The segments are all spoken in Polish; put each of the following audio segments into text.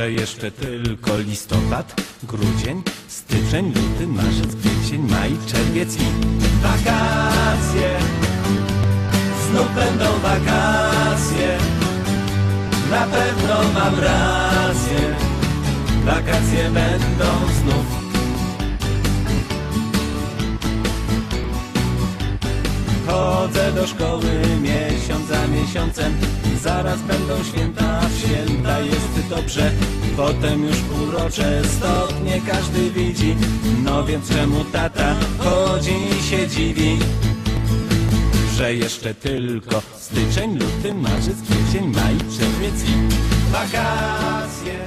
Że jeszcze tylko listopad, grudzień, styczeń, luty, marzec, kwiecień, maj, czerwiec i wakacje. Znów będą wakacje. Na pewno mam rację, wakacje będą znów. Chodzę do szkoły miesiąc za miesiącem, zaraz będą święta, w święta jest dobrze. Potem już urocze stopnie każdy widzi, no więc czemu tata chodzi i się dziwi? że jeszcze tylko styczeń, luty, marzec, kwiecień, maj, czerwiec i wakacje.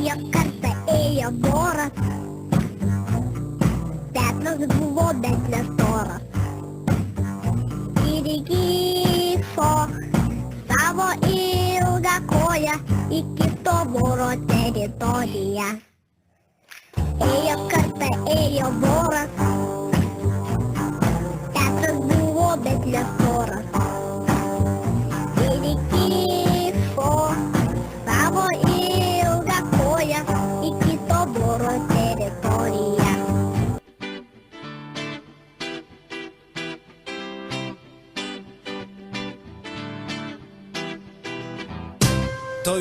Ее картина. забора. П'ятно було десь для стора. Кирикифо, Саво Илгакоя, і Китоборо територія. Ее карта, ее бора. П'ятно було десь для стора.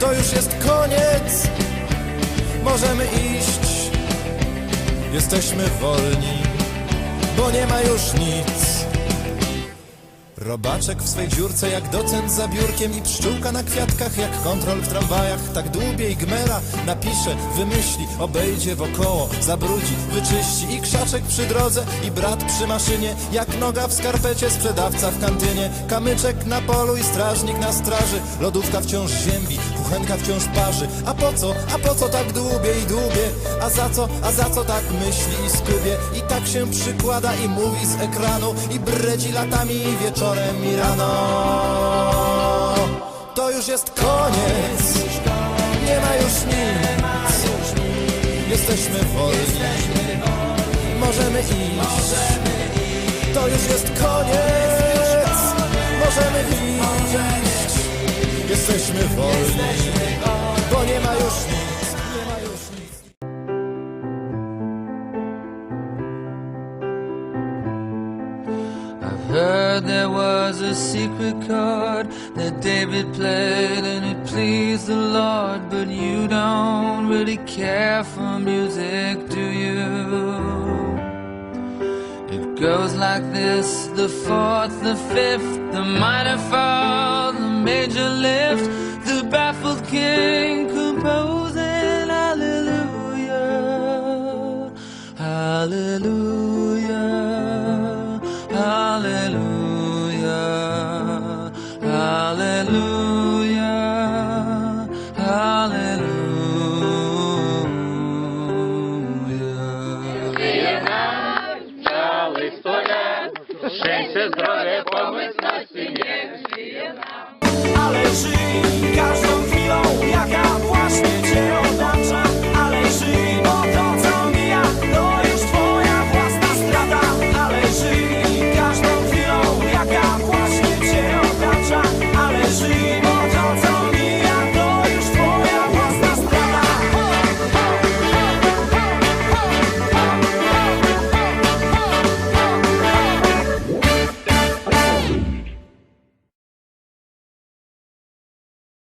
To już jest koniec, możemy iść. Jesteśmy wolni, bo nie ma już nic. Robaczek w swej dziurce jak docent za biurkiem i pszczółka na kwiatkach jak kontrol w tramwajach. Tak dłubie i gmera napisze, wymyśli, obejdzie wokoło, zabrudzi, wyczyści i krzaczek przy drodze i brat przy maszynie. Jak noga w skarpecie, sprzedawca w kantynie. Kamyczek na polu i strażnik na straży. Lodówka wciąż ziębi, kuchenka wciąż parzy. A po co, a po co tak dłubie i dłubie? A za co, a za co tak myśli i skubie? I tak się przykłada i mówi z ekranu i bredzi latami i wieczorem i rano. To już jest koniec, nie ma już nic. Jesteśmy wolni, możemy iść. To już jest koniec, możemy iść. Jesteśmy wolni, nie ma już nic. Nie ma już nic. I've heard there was a secret chord that David played and it pleased the Lord, but you don't really care for music, do you? It goes like this the fourth, the fifth, the minor fall, stranger left the baffled kid